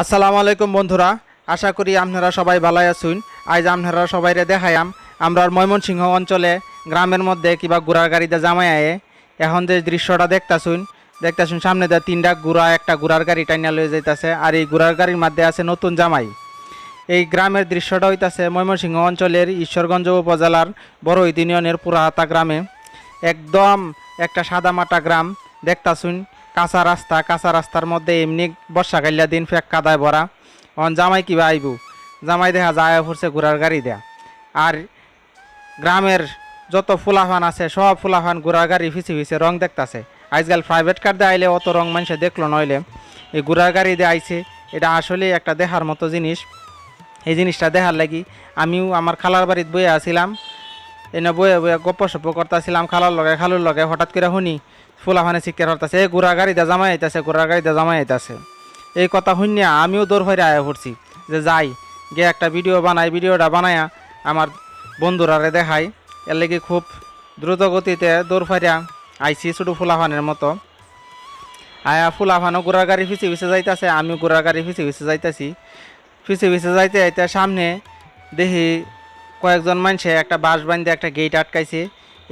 আসসালামু আলাইকুম বন্ধুরা, আশা করি আপনারা সবাই ভালো আছেন। আজ আপনারা সবাইরে দেখাইয়াম, আমরা ময়মনসিংহ অঞ্চলে গ্রামের মধ্যে কিবা ঘোড়ার গাড়িতে জামাই আয়ে। এখন যে দৃশ্যটা দেখতাছুন দেখতাছুন সামনে দিয়ে তিনটা ঘোড়া একটা ঘোড়ার গাড়ি টাইনা লয়ে যাইতাছে, আর এই ঘোড়ার গাড়ির মধ্যে আছে নতুন জামাই। এই গ্রামের দৃশ্যটা হইতাছে ময়মনসিংহ অঞ্চলের ঈশ্বরগঞ্জ উপজেলার বড় ইউনিয়নের পুরাহাতা গ্রামে। একদম একটা সাদামাটা গ্রাম, দেখতাছুন কাঁচা রাস্তা, কাঁচা রাস্তার মধ্যে এমনি বর্ষা বর্ষাকালিয়া দিন ফেক কাদায় ভরা। অন জামাই কিবা আইব? জামাই দেখা যায় পড়ছে ঘোড়ার গাড়ি দেয়া। আর গ্রামের যত ফুলাফান আছে, সব ফুলাফান ঘোড়ার গাড়ি ফিসে ফিসে রং দেখতাছে। আজকাল প্রাইভেট কার দিয়ে আইলে অত রং মানুষে দেখল নইলে। এই ঘোড়ার গাড়ি দিয়ে আইছে, এটা আসলে একটা দেখার মতো জিনিস। এই জিনিসটা দেখার লাগি আমিও আমার খালার বাড়িতে বয়ে আসছিলাম এনে বয়ে বয়ে গপ্প সপ্প করতেছিলাম খালার লগে খালুর লগে, হঠাৎ করে শুনি ফুলাফানে শিক্ষার হরতাছে এই ঘোড়া গাড়িতে জামাই আইতাছে ঘোড়া গাড়িতে জামাই আইতাছে। এই কথা শুনিয়া আমিও দৌড় হয়ে আয়া পড়ছি যে যাই গিয়ে একটা ভিডিও বানাই, ভিডিওটা বানায়া আমার বন্ধুরারে দেখাই। এর লাগি খুব দ্রুত গতিতে দৌড় ফাইরা আইসি ছোটো ফুলাফানের মতো। আয়া ফুলাফানও ঘোড়ার গাড়ি ফিসে ফিসে যাইতাছে, আমিও ঘোড়ার গাড়ি ফিসে ফিসে যাইতাছি। ফিসে ফিসে যাইতে যাইতে সামনে দেখি কয়েকজন মানুষে একটা বাঁশ বান্ধে একটা গেট আটকাইছে।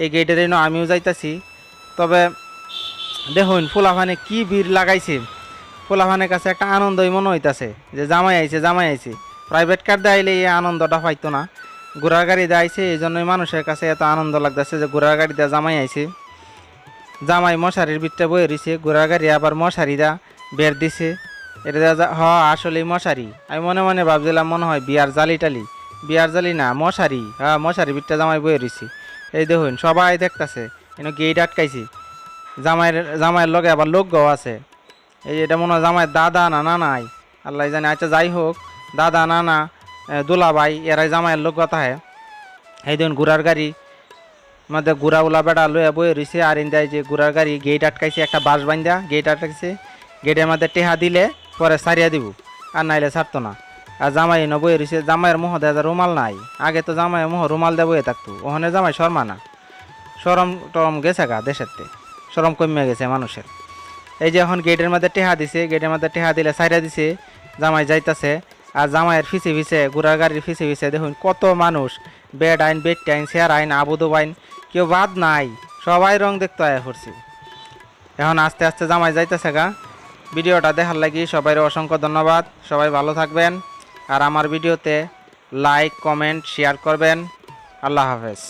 এই গেটের জন্য আমিও যাইতাছি। তবে দেখুন, ফুলাফানে কি ভিড় লাগাইছে। ফুলাফানের কাছে একটা আনন্দই মনে হইতাছে, যে জামাই আইছে জামাই আইছে। প্রাইভেট কার আইলে এই আনন্দটা পাইতো না। ঘোড়ার গাড়ি আইছে এই জন্যই মানুষের কাছে এত আনন্দ লাগতেছে যে ঘোড়ার গাড়ি দিয়ে জামাই আইছে। জামাই মশারির ভিতরে বয়ে রয়েছে ঘোড়ার গাড়ি আবার মশারি দা বের দিছে। এটা হ আসলেই মশারি। আমি মনে মনে ভাবছিলাম, মনে হয় বিয়ার জালি টালি বিয়ার জালি না, মশারি। হ্যাঁ মশারি ভিতরে জামাই বয়ে রয়েছে এই দেখুন, সবাই দেখতাছে, এনে গেট আটকাইছি। জামাইয়ের জামাইয়ের লগে আবার লোক আছে। এই এটা মনে হয় জামাইয়ের দাদা না না নাই আল্লাহ জানে আচ্ছা যাই হোক, দাদা, নানা দুলা ভাই এরাই জামাইয়ের লোক কথা হয়। এই দেখুন ঘোড়ার গাড়ি। মধ্যে ঘোড়া উলা বেড়া লয়ে বয়ে রয়েছে আর ইন্দায় যে ঘোড়ার গাড়ি গেট আটকাইছে, একটা বাস বান্ধা গেট আটকাইছে। গেটের মধ্যে টেহা দিলে পরে সারিয়া দিব, আর নাইলে ছাড়তো না। আর জামাই ন বয়ে রয়েছে জামাইয়ের মোহ দেয় রুমাল নাই। আগে তো জামাইয়ের মোহ রুমাল দিয়ে থাকতো, ওখানে জামাই শর্মা না। সরম টরম গেছে গা দেশেরতে সরম কমে গেছে মানুষের। এই যে এখন গেটের মধ্যে টেহা দিছে, গেটের মধ্যে টেহা দিলে সাইরা দিছে, জামাই যাইতাছে, আর জামাইয়ের ফিসে ফিসে, ঘোড়ার গাড়ির ফিসে ফিসে, দেখুন কত মানুষ, বেড আইন বেড আইন শেয়ার আইন, আবুদু আইন, কেউ বাদ নাই, সবাই রং দেখতে আয়া করছি এখন আস্তে আস্তে জামাই যাইতেছে গা। ভিডিওটা দেখার লাগি সবাই অসংখ্য ধন্যবাদ, সবাই ভালো থাকবেন। আর আমার ভিডিওতে লাইক কমেন্ট শেয়ার করবেন। আল্লাহ হাফেজ।